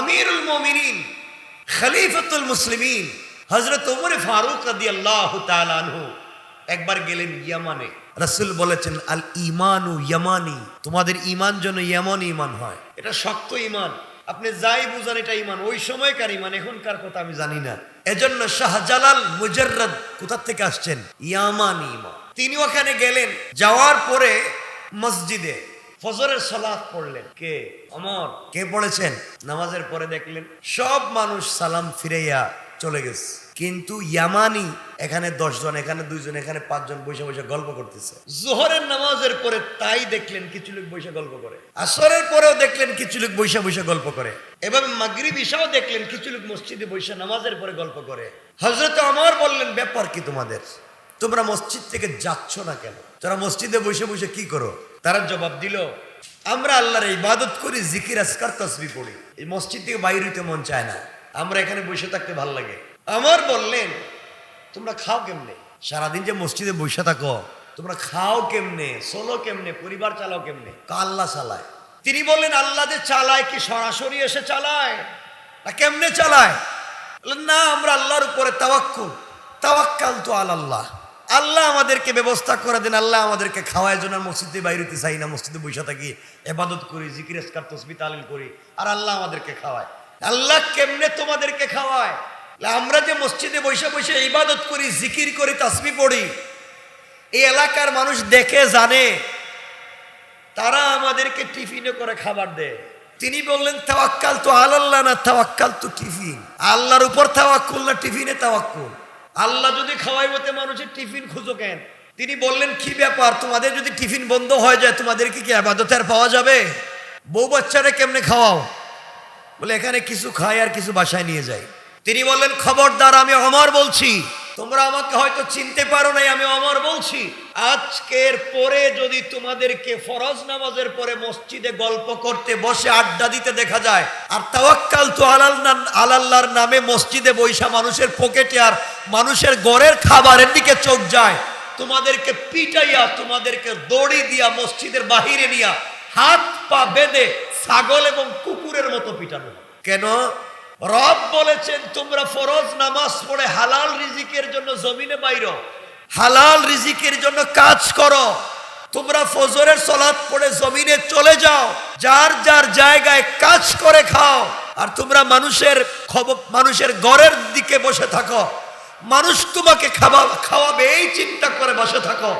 আমিরুল মোমিনিন, খলিফাতুল মুসলিমিন হজরত উমর ফারুক রাদি আল্লাহ আনহু। একবার গেলেন ইয়ামানে। রাসূল বলেছেন, আল ইমানু ইয়ামানি। তোমাদের ইমান যেন ইয়ামান ইমান হয়। এটা শক্ত ইমান আপনি যাই বুঝান, এটা ইমান ওই সময়কার ইমান এখনকার কথা আমি জানি না। এজন্য শাহজালাল মুজাররদ কোথা থেকে আসছেন? ইয়ামান ইমান তিনি ওখানে গেলেন, যাওয়ার পরে মসজিদে ফজরের সালাত পড়লেন। কে? অমর। কে পড়েছেন নামাজের পরে দেখলেন সব মানুষ সালাম ফিরাইয়া চলে গেছে। কিন্তু ইয়ামানি এখানে দশজন, এখানে দুইজন, এখানে পাঁচজন বসে বসে গল্প করতেছে। জোহরের নামাজের পরে তাই দেখলেন কিছু লোক বসে গল্প করে। আসরের পরেও দেখলেন কিছু লোক বসে বসে গল্প করে। এভাবে মাগরিব ইশাও দেখলেন কিছু লোক মসজিদে বসে নামাজের পরে গল্প করে। হজরত আমার বললেন, ব্যাপার কি তোমাদের? তোমরা মসজিদ থেকে যাচ্ছ না কেন? তোরা মসজিদে বসে বসে কি করো? তারা জবাব দিল আমরা আল্লাহর ইবাদত করি, জিকির আসকার তসবি পড়ি। এই মসজিদ থেকে বাইরে হইতে মন চায় না। আমরা এখানে বসে থাকতে ভালো লাগে। আমার বললেন, তোমরা খাও কেমনে? সারাদিন যে মসজিদে বসে থাকো, তোমরা খাও কেমনে? সোলো কেমনে? পরিবার চালাও কেমনে? আল্লাহ চালায়। তিনি বললেন, আল্লাহ যে চালায় কি সরাসরি এসে চালায়? না কেমনে চালায়? না, আমরা আল্লাহর উপরে তাওয়াক্কুল। তাওয়াক্কাল তো আল্লাহ আল্লাহ আমাদেরকে ব্যবস্থা করে দেন, আল্লাহ আমাদেরকে খাওয়ায় জন্য মসজিদে বাইরেতে চাই না, মসজিদে বসে থাকি এবাদত করি, জিকির এসকার তসবি, তালিল করি, আর আল্লাহ আমাদেরকে খাওয়ায়। আল্লাহ কেমনে তোমাদেরকে খাওয়ায়? আমরা যে মসজিদে বসে বসে ইবাদত করি, জিকির করি, তাসবি পড়ি, এই এলাকার মানুষ দেখে, জানে, তারা আমাদেরকে টিফিনে করে খাবার দেয়। তিনি বললেন তাওয়াক্কাল তো আল্লাহ না তাওয়াক্কাল তো টিফিন? আল্লাহর উপর তাওয়াক্কুল না টিফিনে তাওয়াক্কুল? আল্লাহ যদি খাওয়াইবতে মানুষের টিফিন খুঁজো কেন? তিনি বললেন, কি ব্যাপার? তোমাদের যদি টিফিন বন্ধ হয়ে যায়, তোমাদেরকে কি আবাদতে আর পাওয়া যাবে? বউ বাচ্চারা কেমনে খাওয়াও? বলে, এখানে কিছু খায় আর কিছু বাসায় নিয়ে যায় তিনি বললেন, খবরদার, আমি অমর বলছি। তোমরা আমাকে হয়তো চিনতে পারো নাই, আমি অমর বলছি। আজকের পরে যদি তোমাদেরকে ফরজ নামাজের পরে মসজিদে গল্প করতে বসে আড্ডা দিতে দেখা যায়, আর তাওয়াক্কাল তো আলাল আলাল্লাহর নামে মসজিদে বৈশা মানুষের পকেটে আর মানুষের গড়ের খাবারের দিকে চোখ যায়, তোমাদেরকে পিটাইয়া, তোমাদেরকে দড়ি দিয়া মসজিদের বাহিরে নিয়া হাত পা বেঁধে ছাগল এবং কুকুরের মতো পিটানো কেন? রব বলেছেন, তোমরা ফরজ নামাজ পড়ে হালাল রিজিকের জন্য জমিনে বাইর। হালাল রিজিকের জন্য কাজ করো। তোমরা ফজরের সলাৎ পড়ে জমিনে চলে যাও। যার যার জায়গায় কাজ করে খাও। আর তোমরা মানুষের খবর, মানুষের ঘরের দিকে বসে থাকো। মানুষ তোমাকে খাওয়া খাওয়াবে এই চিন্তা করে বসে থাকো।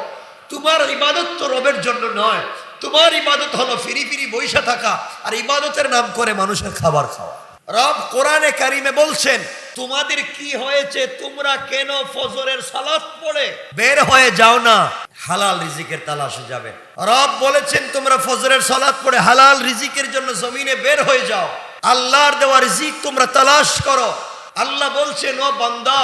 তোমার ইবাদত তো রবের জন্য নয়। তোমার ইবাদত হলো ফিরি ফিরি বৈশা থাকা। আর ইবাদতের নাম করে মানুষের খাবার খাওয়া। রব কোরআনে কারিমে বলছেন, তোমাদের কি হয়েছে? তোমরা কেন ফজরের সালাত পড়ে? বের হয়ে যাও না। হালাল রিজিকের তালাশে যাবে। রব বলেছেন, তোমরা ফজরের সালাত পড়ে হালাল রিজিকের জন্য জমিনে বের হয়ে যাও। আল্লাহর দেওয়া রিজিক তোমরা তালাশ করো। আল্লাহ বলছেন, ও বান্দা,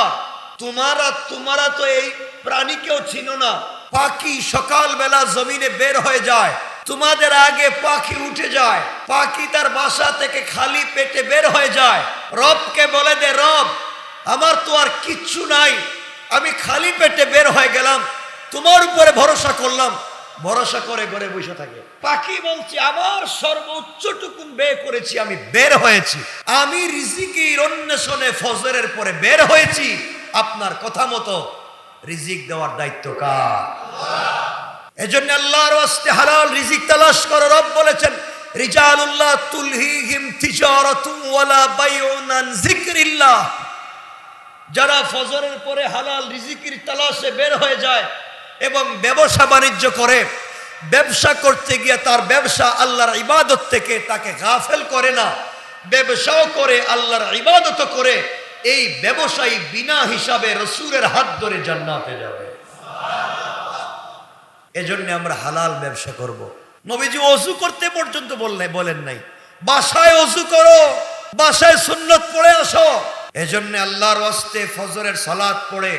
তোমারা তোমারা তো এই প্রাণীকেও চিনো না। পাখি সকালবেলা জমিনে বের হয়ে যায় তোমাদের আগে পাখি উঠে যায়। পাখি তার বাসা থেকে খালি পেটে বের হয়ে যায়। রবকে বলে দে, রব, আমার তো আর কিচ্ছু নাই। আমি খালি পেটে বের হয়ে গেলাম। তোমার উপরে ভরসা করলাম। ভরসা করে ঘরে বসে থাকে। পাখি বলছে, আমার সর্বোচ্চটুকুন বে করেছি, আমি বের হয়েছি। আমি রিজিকির অন্বেষণে ফজরের পরে বের হয়েছি। আপনার কথা মতো রিজিক দেওয়ার দায়িত্ব কার? এজন্য আল্লাহর ওয়াস্তে হালাল রিজিক তালাশ করো। রব বলেছেন, রিজালুল্লাহ তুলহিহিম তিজারাতু ওয়ালা বাইউন আন যিকরিল্লাহ। যারা ফজরের পরে হালাল রিজিকের তালাশে বের হয়ে যায় এবং ব্যবসা বাণিজ্য করে, ব্যবসা করতে গিয়ে তার ব্যবসা আল্লাহর ইবাদত থেকে তাকে গাফেল করে না, ব্যবসাও করে, আল্লাহর ইবাদত করে, এই ব্যবসায়ী বিনা হিসাবে রসুরের হাত ধরে জান্নাতে যাবে। এজন্য আমরা হালাল ব্যবসা করব। নবীজি অজু করতে পর্যন্ত বললে, বলেন নাই, বাসায় অজু করো, বাসায় সুন্নত পড়ে আসো। এজন্য আল্লাহর ওয়াস্তে ফজরের সালাত পড়ে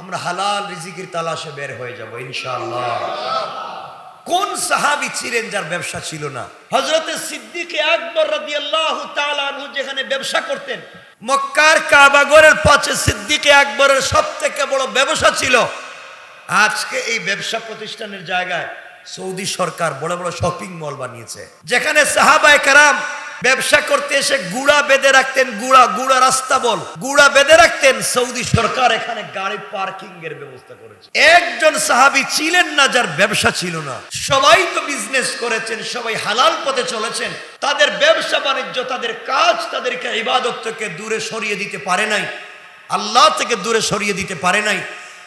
আমরা হালাল রিজিকির তালাশে বের হয়ে যাব, ইনশাআল্লাহ। কোন সাহাবি ছিলেন যার ব্যবসা ছিল না? হজরতে সিদ্দিকে আকবর তাআলা আনহু যেখানে ব্যবসা করতেন, মক্কার কাবাগরের পাশে সিদ্দিকে আকবরের সব থেকে বড় ব্যবসা ছিল আজকে এই ব্যবসা প্রতিষ্ঠানের জায়গায় সৌদি সরকার বড় বড় শপিং মল বানিয়েছে। যেখানে সাহাবায়ে কারাম ব্যবসা করতে এসে গুড়া বেঁধে রাখতেন, গুড়া গুড়া রাস্তা বল, গুড়া বেঁধে রাখতেন, সৌদি সরকার এখানে গাড়ি পার্কিং এর ব্যবস্থা করেছে। একজন সাহাবি ছিলেন না যার ব্যবসা ছিল না। সবাই তো বিজনেস করেছেন, সবাই হালাল পথে চলেছেন। তাদের ব্যবসা বাণিজ্য, তাদের কাজ, তাদেরকে ইবাদত থেকে দূরে সরিয়ে দিতে পারে নাই। আল্লাহ থেকে দূরে সরিয়ে দিতে পারে নাই।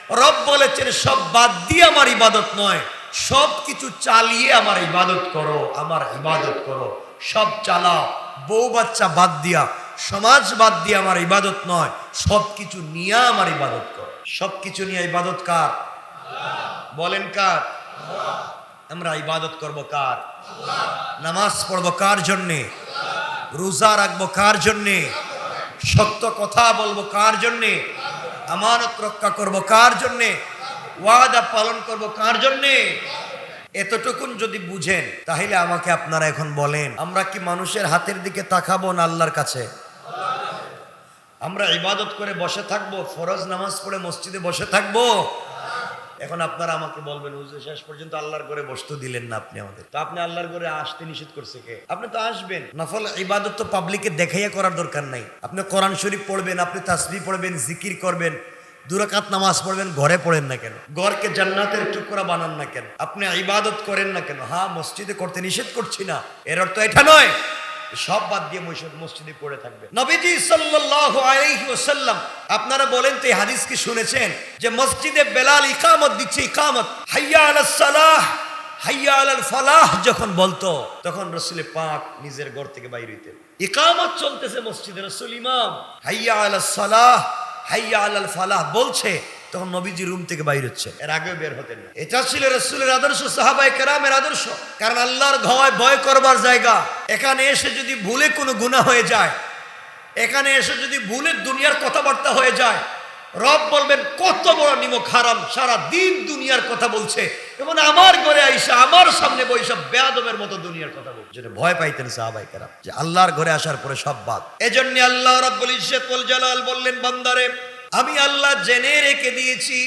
রব বলেছেন, সব বাদ দিয়ে আমার ইবাদত নয়। সব কিছু চালিয়ে আমার ইবাদত করো, আমার ইবাদত করো। সব চালাও। বউ বাচ্চা বাদ দিয়া, সমাজ বাদ দিয়ে আমার ইবাদত নয়। সব কিছু নিয়ে আমার ইবাদত করো। সব কিছু নিয়ে ইবাদত কার? বলেন কার? আমরা ইবাদত করব কার? নামাজ পড়ব কার জন্যে? রোজা রাখব কার জন্যে? সত্য কথা বলব কার জন্যে? আমানত রক্ষা করব কার জন্যে? ওয়াদা পালন করব কার জন্যে? এতটুকুন যদি বুঝেন, তাহলে আমাকে আপনারা এখন বলেন, আমরা কি মানুষের হাতের দিকে তাকাবো না আল্লাহর কাছে? আমরা ইবাদত করে বসে থাকব, ফরজ নামাজ পড়ে মসজিদে বসে থাকব? এখন আপনারা আমাকে বলবেন, হুজুর, শেষ পর্যন্ত আল্লাহর ঘরে বসতে দিলেন না আপনি আমাদের। তো আপনি আল্লাহর ঘরে আসতে নিষেধ করছে কে? আপনি তো আসবেন। নফল ইবাদত তো পাবলিকে দেখাইয়া করার দরকার নাই। আপনি কোরআন শরীফ পড়বেন, আপনি তাসবি পড়বেন, জিকির করবেন, দুরাকাত নামাজ পড়বেন, ঘরে পড়েন না কেন? ঘরকে জান্নাতের টুকরা বানান না কেন? আপনি ইবাদত করেন না কেন? হ্যাঁ মসজিদে করতে নিষেধ করছি না। এর অর্থ এটা নয়। সব বাদ দিয়ে মসজিদ পড়ে থাকবে। নবীজি সাল্লাল্লাহু আপনারা বলেন তো এই হাদিস কি শুনেছেন? যে মসজিদে বেলাল ইকামত দিচ্ছে, ইকামত। হাইয়া আলাস সালাহ, হাইয়া আলাল ফালাহ যখন বলতো, তখন রসুল পাক নিজের ঘর থেকে বাইর হইতেন। ইকামত চলতেছে মসজিদে, রসুল ইমাম। হাইয়া আলাস সালাহ, হাইয়া আলাল ফালাহ বলছে তখন নবীজি রুম থেকে বাইর হচ্ছে। এর আগেও বের হতেন না। এটা ছিল রসুলের আদর্শ সাহাবাই কেরামের আদর্শ। কারণ আল্লাহর ঘয় ভয় করবার জায়গা। এখানে এসে যদি ভুলে কোনো গুণা হয়ে যায় এখানে এসে যদি ভুলে দুনিয়ার কথাবার্তা হয়ে যায় রব বলবেন কত বড় নিমক হারাম সারা দিন দুনিয়ার কথা বলছে। এবং আমার ঘরে আইসা আমার সামনে বৈশা বেয়াদবের মতো দুনিয়ার কথা বলছে। যেটা ভয় পাইতেন সাহাবাই কেরাম। যে আল্লাহর ঘরে আসার পরে সব বাদ। এজন্য আল্লাহ রব্বুল ইজ্জত জালাল বললেন বান্দারে আমি আল্লাহ জেনে রেখে দিয়েছি,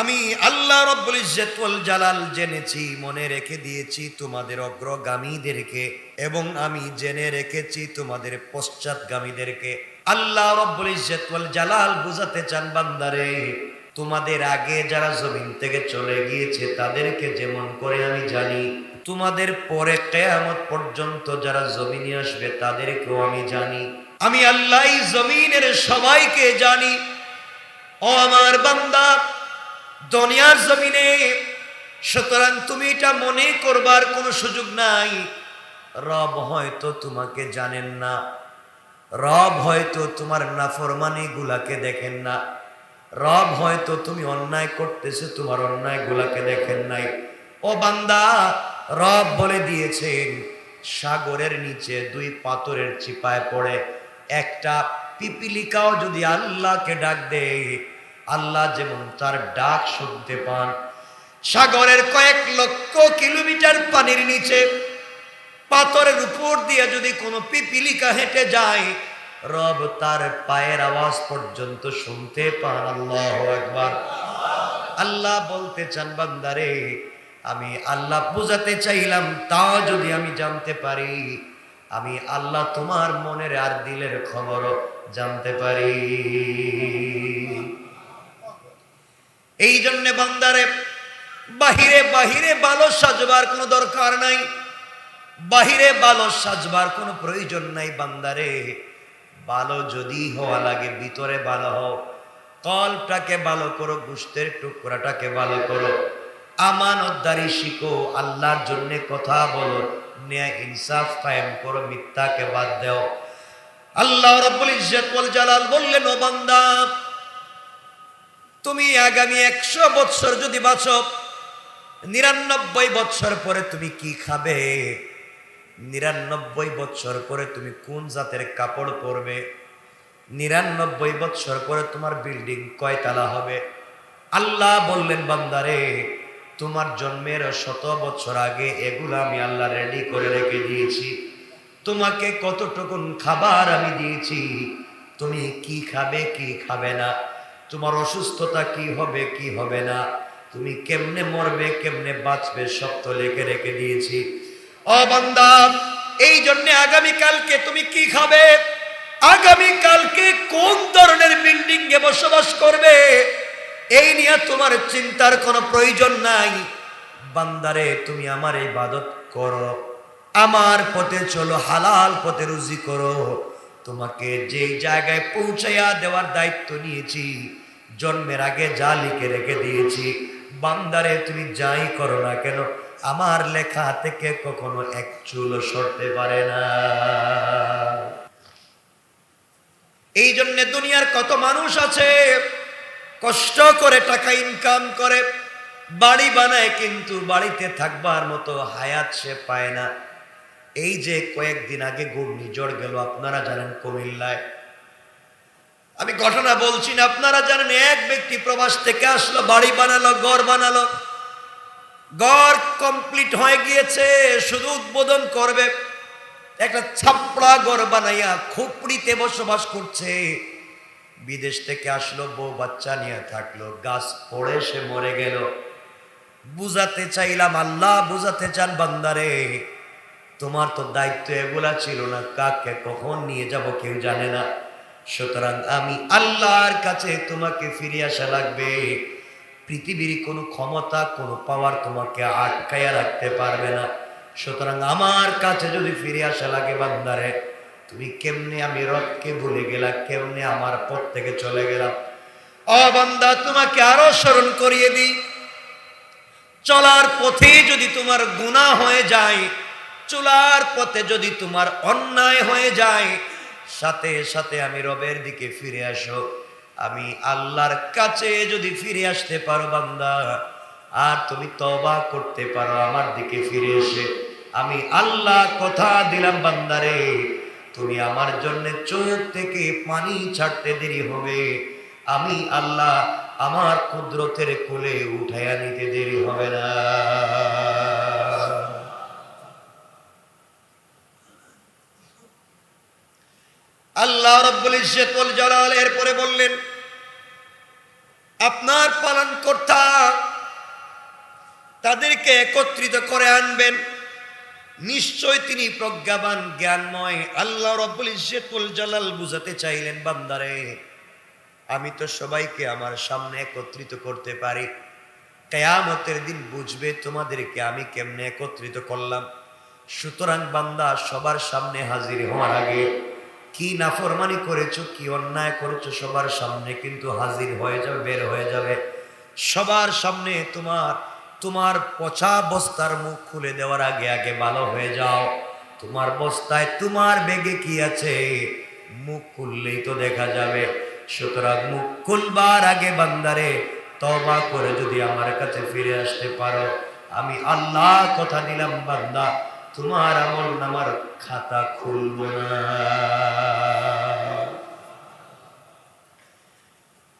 আমি আল্লাহ রব্বুল ইজ্জত ওয়াল জালাল জেনেছি, মনে রেখে দিয়েছি তোমাদের অগ্রগামীদেরকে এবং আমি জেনে রেখেছি তোমাদের পশ্চাৎগামীদেরকে। আল্লাহ রব্বুল ইজ্জত ওয়াল জালাল বুঝাতে চান বান্দারে, তোমাদের আগে যারা জমিন থেকে চলে গিয়েছে তাদেরকে যেমন করে আমি জানি, তোমাদের পরে কেয়ামত পর্যন্ত যারা জমিনে আসবে তাদেরকেও আমি জানি। আমি আল্লাহ জমিনের সবাইকে জানি ও আমার বান্দা, দুনিয়ার জমিনে, সুতরাং তুমি এটা মনে করবার কোনো সুযোগ নাই। রব হয়তো তোমাকে জানেন না, রব হয়তো তোমার নাফরমানি গুলাকে দেখেন না, রব হয়তো তুমি অন্যায় করতেছো, তোমার অন্যায় গুলাকে দেখেন নাই। ও বান্দা, রব বলে দিয়েছেন, সাগরের নিচে দুই পাথরের চিপায় পড়ে, একটা পিপিলিকাও যদি আল্লাহকে ডাক দেয়, আল্লাহ যেমন তার ডাক শুনতে পান। সাগরের কয়েক লক্ষ কিলোমিটার পানির নিচে, পাথরের উপর দিয়ে যদি কোনো পিপিলিকা হেঁটে যায়, রব তার পায়ের আওয়াজ পর্যন্ত শুনতে পান। আল্লাহ একবার আল্লাহ বলতে চান, বান্দারে, আমি আল্লাহ বুঝাতে চাইলাম তাও যদি আমি জানতে পারি আমি আল্লাহ তোমার মনের আর দিলের খবরও জানতে পারি। এই জন্য বান্দারে, বাহিরে বাহিরে ভালো সাজবার কোনো দরকার নাই। বাহিরে ভালো সাজবার কোনো প্রয়োজন নাই বান্দারে। ভালো যদি হওয়া লাগে, ভিতরে ভালো হও। কলটাকে ভালো করো, গুস্তের টুকরাটাকে ভালো করো। আমানতদারি শিখো, আল্লাহর জন্য কথা বলো। ন্যায় ইনসাফ কায়েম করো, মিথ্যাকে বাদ দাও। আল্লাহ রাব্বুল ইজ্জত ওয়াল জালাল বললেন, ও বান্দা, তুমি আগামী একশো বৎসর যদি বাঁচো, নিরানব্বই বৎসর পরে তুমি কি খাবে? নিরানব্বই বৎসর পরে তুমি কোন জাতের কাপড় পরবে? নিরানব্বই বৎসর পরে তোমার বিল্ডিং কয়তলা হবে? আল্লাহ বললেন বান্দারে তোমার জন্মের শত বছর আগে এগুলো আমি আল্লাহ রেডি করে রেখে দিয়েছি। তোমাকে কতটুকুন খাবার আমি দিয়েছি? তুমি কি খাবে কি খাবে না? তোমার অসুস্থতা কি হবে কি হবে না? তুমি কেমনে মরবে, কেমনে বাঁচবে, সব তো লিখে রেখে দিয়েছি। ও বান্দা, এই জন্য আগামীকালকে তুমি কি খাবে? আগামীকালকে কোন ধরনের বিল্ডিং এ বসবাস করবে? এই নিয়ে তোমার চিন্তার কোনো প্রয়োজন নাই। বান্দারে, তুমি আমার ইবাদত করো। আমার পথে চলো, হালাল পথে রুজি করো। তোমাকে যে জায়গায় পৌঁছাইয়া দেওয়ার দায়িত্ব নিয়েছি, জন্মের আগে যা লিখে রেখে দিয়েছি, বান্দারে, তুমি যাই করো না কেন, আমার লেখা থেকে কখনো এক চুল সরতে পারে না। এই জন্য দুনিয়ার কত মানুষ আছে কষ্ট করে টাকা ইনকাম করে, বাড়ি বানায় কিন্তু বাড়িতে থাকবার মতো হায়াত সে পায় না। এই যে কয়েকদিন আগে ঘূর্ণিঝড় গেল, আপনারা জানেন কুমিল্লায়। আমি ঘটনা বলছি না, আপনারা জানেন, এক ব্যক্তি প্রবাস থেকে আসলো, বাড়ি বানালো, ঘর বানালো। ঘর কমপ্লিট হয়ে গিয়েছে, শুধু উদ্বোধন করবে। একটা ছাপড়া ঘর বানাইয়া, খুপড়িতে বসবাস করছে। বিদেশ থেকে আসলো, বউ বাচ্চা নিয়ে থাকল। গাছ পড়ে সে মরে গেল। বুঝাতে চাইলাম, আল্লাহ, বুঝাতে চান বান্দারে, তোমার তো দায়িত্ব এগুলা ছিল না, কাকে কখন নিয়ে যাব কেউ জানে না। সুতরাং আমি আল্লাহর কাছে তোমাকে ফিরে আসা লাগবে। পৃথিবীর কোনো ক্ষমতা, কোনো পাওয়ার তোমাকে আটকাইয়া রাখতে পারবে না। সুতরাং আমার কাছে যদি ফিরে আসা লাগে বান্দারে তুমি কেমনে আমি রথকে ভুলে গেলা কেমনে আমার পথ থেকে চলে গেলাম? অ বান্দা, তোমাকে আরও স্মরণ করিয়ে দিই। চলার পথে যদি তোমার গুণা হয়ে যায়, চলার পথে যদি তোমার অন্যায় হয়ে যায়, সাথে সাথে আমি রবের দিকে ফিরে আসো। আমি আল্লাহর কাছে যদি ফিরে আসতে পারো বান্দা, আর তুমি তবা করতে পারো আমার দিকে ফিরে এসে। আমি আল্লাহ কথা দিলাম বান্দারে। তুমি আমার জন্য চোখ থেকে পানি ছাড়তে দেরি হবে। আমি আল্লাহ আমার কুদরতের কোলে উঠাইয়া নিতে দেরি হবে না। আল্লাহ রব্বুল ইজ্জতুল জালাল এরপরে বললেন, আপনার পালন কর্তা তাদেরকে একত্রিত করে আনবেন। নিশ্চয় তিনি প্রজ্ঞাবান, জ্ঞানময়। আল্লাহ রব্বুল ইজ্জতুল জালাল বুঝাতে চাইলেন, বান্দারে, আমি তো সবাইকে আমার সামনে একত্রিত করতে পারি। কেয়ামতের দিন বুঝবে তোমাদেরকে আমি কেমনে একত্রিত করলাম। সুতরাং বান্দা, সবার সামনে হাজির হওয়ার আগে কি নাফরমানি করেছ, কি অন্যায় করেছ, সবার সামনে কিন্তু হাজির হয়ে যাবে, বের হয়ে যাবে। সবার সামনে তোমার তোমার পচা বস্তার মুখ খুলে দেওয়ার আগে আগে ভালো হয়ে যাও। তোমার বস্তায় তোমার বেগে কি আছে? মুখ খুললেই তো দেখা যাবে। সুতরাং মুখ খুলবার আগে বান্দারে তবা করে যদি আমার কাছে ফিরে আসতে পারো। আমি আল্লাহ কথা দিলাম, বান্দা, তোমার আমল নামার খাতা খুলব না।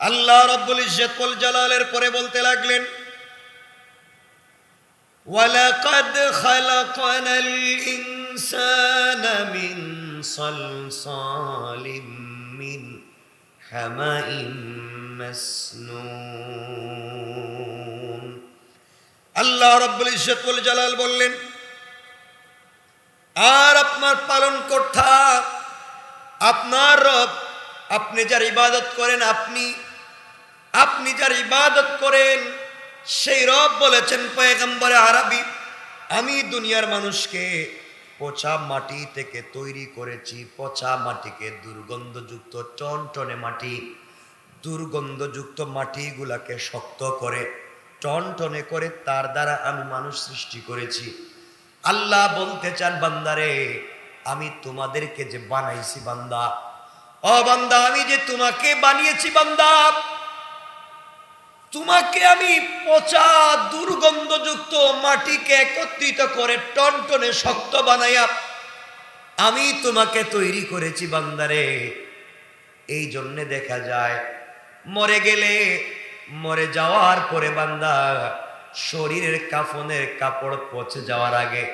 আল্লাহ রব্বুল ইজ্জতুল জালালের পরে বলতে লাগলেন ولقد خلقنا الإنسان من صلصال من حمأ مسنون আল্লাহ রব্বুল ইজ্জতুল জালাল বললেন আর আপনার পালন কর্তা আপনার রব আপনি যার ইবাদত করেন আপনি আপনি যার ইবাদত করেন সেই রব বলেছেন, পয়গম্বরে আরবি, আমি দুনিয়ার মানুষকে পচা মাটি থেকে তৈরি করেছি। পচা মাটিকে দুর্গন্ধযুক্ত, টনটনে মাটি, দুর্গন্ধযুক্ত মাটিগুলাকে শক্ত করে, টনটনে করে তার দ্বারা আমি মানুষ সৃষ্টি করেছি। আল্লাহ বলতে চান, বান্দারে, আমি তোমাদেরকে যে বানাইছি বান্দা। ও বান্দা, আমি যে তোমাকে বানিয়েছি বান্দা তোমাকে আমি পচা দুর্গন্ধযুক্ত মাটিকে একত্রিত করে টনটনে শক্ত বানাইয়া আমি তোমাকে তৈরি করেছি বান্দারে। এই জন্যে দেখা যায়, মরে গেলে মরে যাওয়ার পরে বান্দা শরীরের কাফনের কাপড় পচে যাওয়ার আগে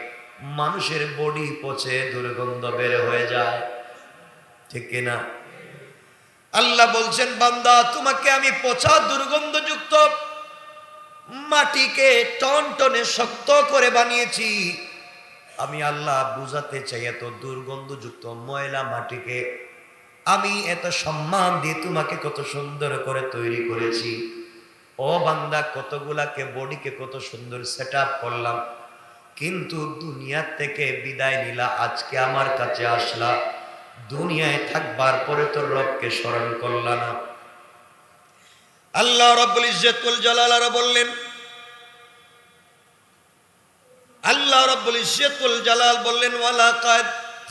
মানুষের বডি পচে দুর্গন্ধ বের হয়ে যায়। ঠিক না আল্লাহ বলছেন, বান্দা, তোমাকে আমি পচা দুর্গন্ধযুক্ত মাটিকে টন টনে শক্ত করে বানিয়েছি। আমি আল্লাহ বুঝাতে চাই এত দুর্গন্ধযুক্ত ময়লা মাটিকে। আমি এত সম্মান দিয়ে তোমাকে কত সুন্দর করে তৈরি করেছি। ও বান্দা, কতগুলাকে বডিকে কত সুন্দর সেট করলাম। কিন্তু দুনিয়ার থেকে বিদায় নিলা, আজকে আমার কাছে আসলা। দুনিয়ায় থাকবার পরে তোর রবকে স্মরণ করলা না। আল্লাহ রব্বুল ইজ্জতুল জালাল আরও বললেন, আল্লাহ রব্বুল ইজ্জতুল জালাল বললেন, ওয়ালাকাদ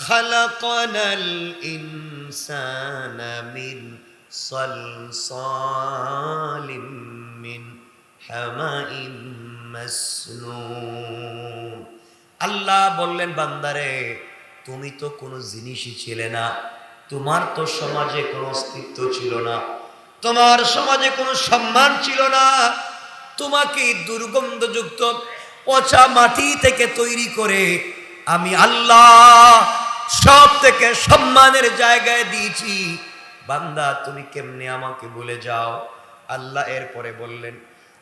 খালাকানাল ইনসানা মিন সালসালিম মিন হামাইম মাসনুন। আল্লাহ বললেন, বান্দারে তুমি তো কোনো জিনিসই ছিলে না। তোমার তো সমাজে কোনো অস্তিত্ব ছিল না। তোমার সমাজে কোনো সম্মান ছিল না। তোমাকে দুর্গন্ধযুক্ত পচা মাটি থেকে তৈরি করে আমি আল্লাহ সব থেকে সম্মানের জায়গায় দিয়েছি। বান্দা, তুমি কেমনে আমাকে বলে যাও? আল্লাহ এরপরে বললেন,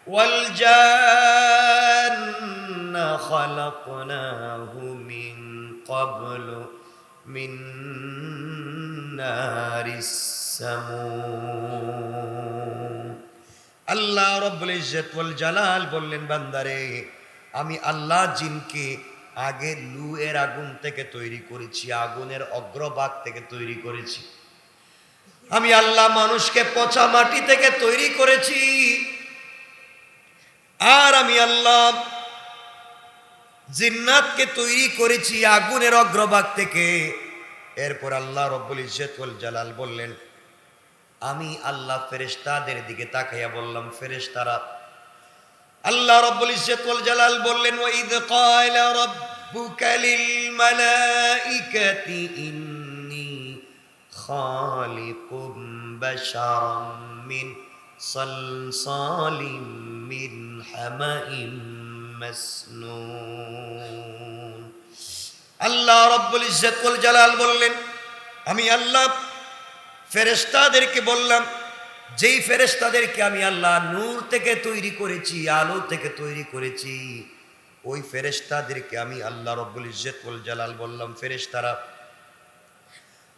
ওয়াল জান্না খালাকনাহু মিন ক্বাবলু মিন নারিস সামুম আল্লাহ রব্বুল ইজ্জত জালাল বললেন, বান্দারে, আমি আল্লাহ জিনকে আগে লু এর আগুন থেকে তৈরি করেছি, আগুনের অগ্রভাগ থেকে তৈরি করেছি। আমি আল্লাহ মানুষকে পচা মাটি থেকে তৈরি করেছি। আর আমি আল্লাহ জিন্নাতকে তৈরি করেছি আগুনের অগ্রভাগ থেকে। এরপর আল্লাহ রব্বুল ইজ্জতুল জালাল বললেন, আমি আল্লাহ ফেরেশতাদের দিকে তাকাইয়া বললাম, ফেরেশতারা, আল্লাহ রব্বুল ইজ্জতুল জালাল বললেন, ওয়াইদ ক্বালা রাব্বুকা লিল মালাইকাতি ইন্নী খালিকুম বাশারাম মিন সালসালিম মিন হামাইম মাসনুন আল্লাহ রব্বুল ইজ্জতুল জালাল বললেন, আমি আল্লাহ ফেরেশতাদেরকে বললাম, যেই ফেরেশতাদেরকে আমি আল্লাহ নূর থেকে তৈরি করেছি, আলো থেকে তৈরি করেছি, ওই ফেরেশতাদেরকে আমি আল্লাহ রব্বুল ইজ্জতুল জালাল বললাম, ফেরেশতারা